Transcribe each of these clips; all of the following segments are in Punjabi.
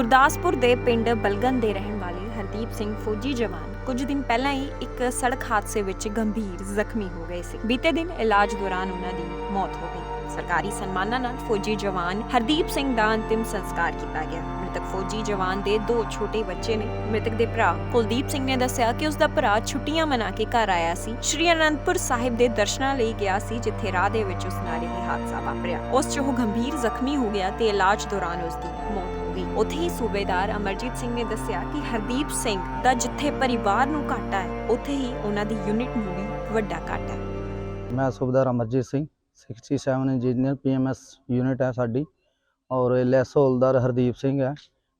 ਗੁਰਦਾਸਪੁਰ ਦੇ ਪਿੰਡ ਬਲਗਨ ਦੇ ਰਹਿਣ ਵਾਲੇ ਹਰਦੀਪ ਸਿੰਘ ਫੌਜੀ ਜਵਾਨ ਕੁਝ ਦਿਨ ਪਹਿਲਾਂ ਹੀ ਇੱਕ ਸੜਕ ਹਾਦਸੇ ਵਿੱਚ ਗੰਭੀਰ ਜ਼ਖਮੀ ਹੋ ਗਏ ਸੀ। ਬੀਤੇ ਦਿਨ ਇਲਾਜ ਦੌਰਾਨ ਉਹਨਾਂ ਦੀ ਮੌਤ ਹੋ ਗਈ। ਸਰਕਾਰੀ ਸਨਮਾਨਾਂ ਨਾਲ ਫੌਜੀ ਜਵਾਨ ਹਰਦੀਪ ਸਿੰਘ ਦਾ ਅੰਤਿਮ ਸੰਸਕਾਰ ਕੀਤਾ ਗਿਆ। ਮ੍ਰਿਤਕ ਫੌਜੀ ਜਵਾਨ ਦੇ ਦੋ ਛੋਟੇ ਬੱਚੇ ਨੇ। ਮ੍ਰਿਤਕ ਦੇ ਭਰਾ ਕੁਲਦੀਪ ਸਿੰਘ ਨੇ ਦੱਸਿਆ ਕਿ ਉਸ ਦਾ ਭਰਾ ਛੁੱਟੀਆਂ ਮਨਾ ਕੇ ਘਰ ਆਇਆ ਸੀ। ਸ਼੍ਰੀ ਅਨੰਦਪੁਰ ਸਾਹਿਬ ਦੇ ਦਰਸ਼ਨਾਂ ਲਈ ਗਿਆ ਸੀ, ਜਿੱਥੇ ਰਾਹ ਦੇ ਵਿੱਚ ਉਸ ਨਾਲ ਇਹ ਹਾਦਸਾ ਵਾਪਰਿਆ। ਉਸ 'ਚ ਉਹ ਗੰਭੀਰ ਜ਼ਖਮੀ ਹੋ ਗਿਆ ਤੇ ਇਲਾਜ ਦੌਰਾਨ ਉਸ ਦੀ ਮੌਤ ਹੋ ਉੱਥੇ ਹੀ ਸੂਬੇਦਾਰ ਅਮਰਜੀਤ ਸਿੰਘ ਨੇ ਦੱਸਿਆ ਕਿ ਹਰਦੀਪ ਸਿੰਘ ਦਾ ਜਿੱਥੇ ਪਰਿਵਾਰ ਨੂੰ ਘਾਟਾ ਹੈ, ਉੱਥੇ ਹੀ ਉਹਨਾਂ ਦੀ ਯੂਨਿਟ ਨੂੰ ਵੀ ਵੱਡਾ ਘਾਟਾ ਹੈ। ਮੈਂ ਸੂਬੇਦਾਰ Amarjeet Singh 67 engineer PMS unit ਹੈ ਸਾਡੀ ਔਰ ਇਹ ਲੈਸ ਹੌਲਦਾਰ ਹਰਦੀਪ ਸਿੰਘ ਹੈ,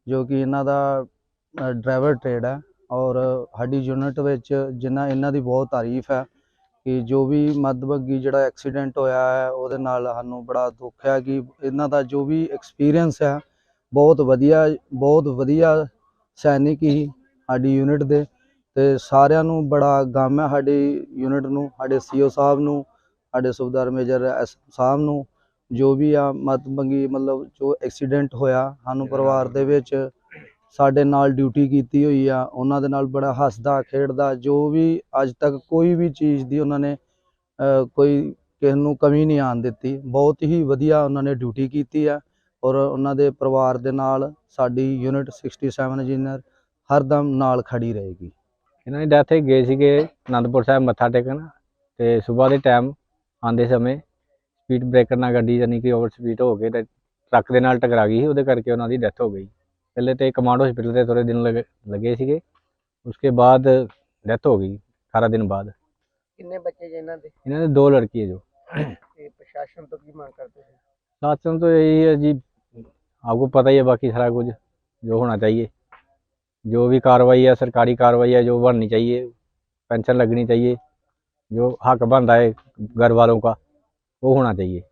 ਜੋ ਕਿ ਇਹਨਾਂ ਦਾ ਡਰਾਈਵਰ ਟ੍ਰੇਡ ਹੈ ਔਰ ਸਾਡੀ ਯੂਨਿਟ ਵਿੱਚ ਜਿਨ੍ਹਾਂ ਇਹਨਾਂ ਦੀ ਬਹੁਤ ਤਾਰੀਫ ਹੈ ਕਿ ਜੋ ਵੀ ਮੱਧਵੱਗੀ ਜਿਹੜਾ ਐਕਸੀਡੈਂਟ ਹੋਇਆ ਹੈ, ਉਹਦੇ ਨਾਲ ਸਾਨੂੰ ਬੜਾ ਦੁੱਖ ਹੈ ਕਿ ਇਹਨਾਂ ਦਾ ਜੋ ਵੀ ਐਕਸਪੀਰੀਅੰਸ ਹੈ ਬਹੁਤ ਵਧੀਆ ਬਹੁਤ ਵਧੀਆ ਸੈਨਿਕ ਹੀ ਸਾਡੀ ਯੂਨਿਟ ਦੇ ਤੇ ਸਾਰਿਆਂ ਨੂੰ ਬੜਾ ਗਮ ਹੈ ਸਾਡੀ ਯੂਨਿਟ ਨੂੰ, ਸਾਡੇ ਸੀਓ ਸਾਹਿਬ ਨੂੰ, ਸਾਡੇ ਸੁਬੇਦਾਰ ਮੇਜਰ ਐਸ ਸਾਹਿਬ ਨੂੰ, ਜੋ ਵੀ ਆ ਮਤਬੰਗੀ ਮਤਲਬ ਜੋ ਐਕਸੀਡੈਂਟ ਹੋਇਆ ਸਾਨੂੰ ਪਰਿਵਾਰ ਦੇ ਵਿੱਚ, ਸਾਡੇ ਨਾਲ ਡਿਊਟੀ ਕੀਤੀ ਹੋਈ ਆ, ਉਹਨਾਂ ਦੇ ਨਾਲ ਬੜਾ ਹੱਸਦਾ, ਖੇਡਦਾ, ਜੋ ਵੀ ਅੱਜ ਤੱਕ ਕੋਈ ਵੀ ਚੀਜ਼ ਦੀ ਉਹਨਾਂ ਨੇ ਕੋਈ ਕਿਸੇ ਨੂੰ ਕਮੀ ਨਹੀਂ ਆਣ ਦਿੱਤੀ, ਬਹੁਤ ਹੀ ਵਧੀਆ ਉਹਨਾਂ ਨੇ ਡਿਊਟੀ ਕੀਤੀ ਆ। ਔਰ ਉਹਨਾਂ ਦੇ ਪਰਿਵਾਰ ਦੇ ਨਾਲ ਸਾਡੀ ਯੂਨਿਟ 67 ਇੰਜੀਨੀਅਰ ਹਰਦਮ ਨਾਲ ਖੜੀ ਰਹੇਗੀ। ਇਹਨਾਂ ਦੀ ਡੈਥ ਗਏ ਸੀਗੇ ਆਨੰਦਪੁਰ ਸਾਹਿਬ ਮੱਥਾ ਟੇਕਣ ਤੇ ਸਵੇਰ ਦੇ ਟਾਈਮ ਆਂਦੇ ਸਮੇਂ ਸਪੀਡ ਬ੍ਰੇਕਰ ਨਾਲ ਗੱਡੀ ਯਾਨੀ ਕਿ ਓਵਰ ਸਪੀਡ ਹੋ ਕੇ ਤੇ ਟਰੱਕ ਦੇ ਨਾਲ ਟਕਰਾ ਗਈ ਉਹਦੇ ਕਰਕੇ ਉਹਨਾਂ ਦੀ ਡੈਥ ਹੋ ਗਈ। ਪਹਿਲੇ ਤੇ ਕਮਾਂਡ ਹਸਪੀਟਲ ਤੇ ਥੋੜੇ ਦਿਨ ਲੱਗੇ ਸੀਗੇ ਉਸਕੇ ਬਾਅਦ ਡੈਥ ਹੋ ਗਈ 18 ਦਿਨ ਬਾਅਦ। ਕਿੰਨੇ ਬੱਚੇ ਜੇ ਇਹਨਾਂ ਦੇ? ਇਹਨਾਂ ਦੇ ਦੋ ਲੜਕੀ ਹੈ ਜੋ। ਤੇ ਪ੍ਰਸ਼ਾਸਨ ਤੋਂ ਕੀ ਮੰਗ ਕਰਦੇ ਸੀ ਪ੍ਰਸ਼ਾਸਨ ਤੋਂ ਇਹੀ ਹੈ ਜੀ आपको पता ही है बाकी सारा कुछ, जो होना चाहिए। जो भी कार्रवाई है, सरकारी कार्रवाई है, जो बननी चाहिए, पेंशन लगनी चाहिए, जो हक बनता है घर वालों का, वो होना चाहिए।